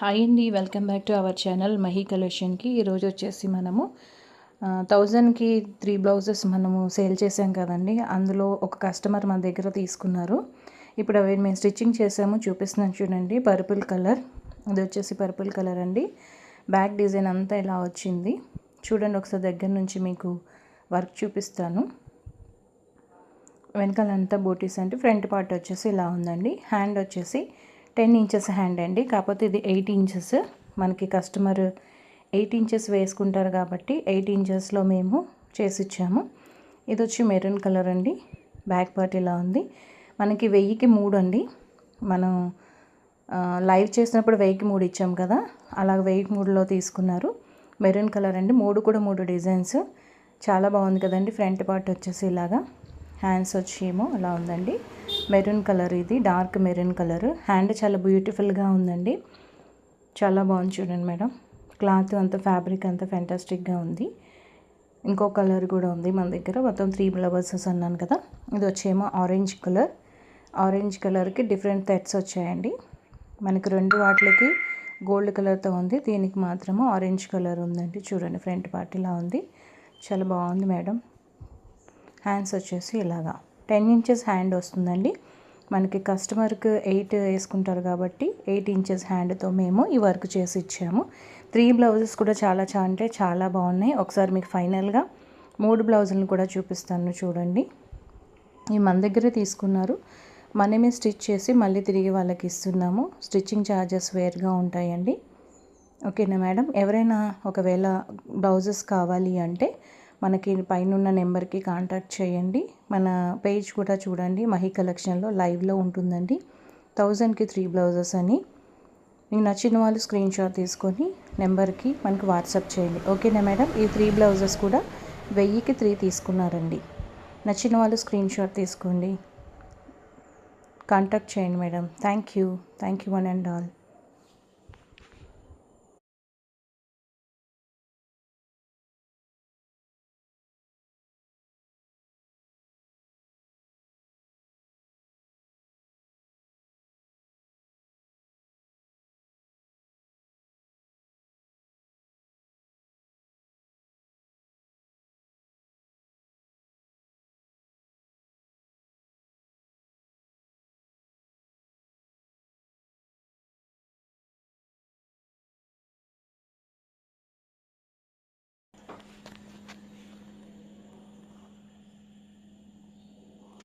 Hi అండి welcome back to our channel Mahi కలెక్షన్కి ఈరోజు వచ్చేసి మనము థౌజండ్కి త్రీ బ్లౌజెస్ మనము సేల్ చేసాం కదండి. అందులో ఒక కస్టమర్ మన దగ్గర తీసుకున్నారు. ఇప్పుడు అవి మేము స్టిచ్చింగ్ చేసాము చూపిస్తున్నాను చూడండి. పర్పుల్ కలర్ అది వచ్చేసి పర్పుల్ కలర్ అండి. బ్యాక్ డిజైన్ అంతా ఇలా వచ్చింది. చూడండి ఒకసారి దగ్గర నుంచి మీకు వర్క్ చూపిస్తాను. వెనకాల అంతా బోటీస్ అంటే ఫ్రంట్ పార్ట్ వచ్చేసి ఇలా ఉందండి. హ్యాండ్ వచ్చేసి టెన్ ఇంచెస్ హ్యాండ్ అండి. కాకపోతే ఇది ఎయిట్ ఇంచెస్. మనకి కస్టమర్ ఎయిట్ ఇంచెస్ వేసుకుంటారు కాబట్టి ఎయిట్ ఇంచెస్లో మేము చేసి ఇచ్చాము ఇది వచ్చి మెరూన్ కలర్ అండి. బ్యాక్ పార్ట్ ఇలా ఉంది. మనకి వెయ్యికి మూడు అండి. మనం లైవ్ చేసినప్పుడు వెయ్యికి మూడు ఇచ్చాం కదా. అలాగ వెయ్యికి మూడులో తీసుకున్నారు. మెరూన్ కలర్ అండి. మూడు కూడా మూడు డిజైన్స్. చాలా బాగుంది కదండి. ఫ్రంట్ పార్ట్ వచ్చేసి ఇలాగా. హ్యాండ్స్ వచ్చి ఏమో అలా ఉందండి. మెరూన్ కలర్ ఇది డార్క్ మెరూన్ కలర్. హ్యాండ్ చాలా బ్యూటిఫుల్గా ఉందండి. చాలా బాగుంది చూడండి మేడం. క్లాత్ అంత ఫ్యాబ్రిక్ అంత ఫ్యాంటాస్టిక్గా ఉంది. ఇంకో కలర్ కూడా ఉంది మన దగ్గర. మొత్తం త్రీ బ్లవర్సెస్ అన్నాను కదా. ఇది వచ్చేమో ఆరెంజ్ కలర్. ఆరెంజ్ కలర్కి డిఫరెంట్ థెట్స్ వచ్చాయండి. మనకి రెండు వాటికి గోల్డ్ కలర్తో ఉంది. దీనికి మాత్రము ఆరెంజ్ కలర్ ఉందండి. చూడండి ఫ్రంట్ పార్ట్ ఇలా ఉంది. చాలా బాగుంది మేడం. హ్యాండ్స్ వచ్చేసి ఇలాగా. టెన్ ఇంచెస్ హ్యాండ్ వస్తుందండి. మనకి కస్టమర్కి ఎయిట్ వేసుకుంటారు కాబట్టి ఎయిట్ ఇంచెస్ హ్యాండ్తో మేము ఈ వర్క్ చేసి ఇచ్చాము. త్రీ బ్లౌజెస్ కూడా చాలా చా అంటే చాలా బాగున్నాయి. ఒకసారి మీకు ఫైనల్గా మూడు బ్లౌజులను కూడా చూపిస్తాను చూడండి. ఈ మన దగ్గరే తీసుకున్నారు. మనమే స్టిచ్ చేసి మళ్ళీ తిరిగి వాళ్ళకి ఇస్తున్నాము. స్టిచ్చింగ్ ఛార్జెస్ వేరుగా ఉంటాయండి. ఓకేనా మేడం? ఎవరైనా ఒకవేళ బ్లౌజెస్ కావాలి అంటే మనకి పైన నెంబర్కి కాంటాక్ట్ చేయండి. మన పేజ్ కూడా చూడండి. మహి కలెక్షన్లో లైవ్లో ఉంటుందండి. థౌజండ్కి త్రీ బ్లౌజెస్ అని. మీకు నచ్చిన వాళ్ళు స్క్రీన్ షాట్ తీసుకొని నెంబర్కి మనకు వాట్సాప్ చేయండి. ఓకేనా మేడం? ఈ త్రీ బ్లౌజెస్ కూడా వెయ్యికి త్రీ తీసుకున్నారండి. నచ్చిన వాళ్ళు స్క్రీన్ షాట్ తీసుకోండి. కాంటాక్ట్ చేయండి madam. Thank you. Thank you one and all.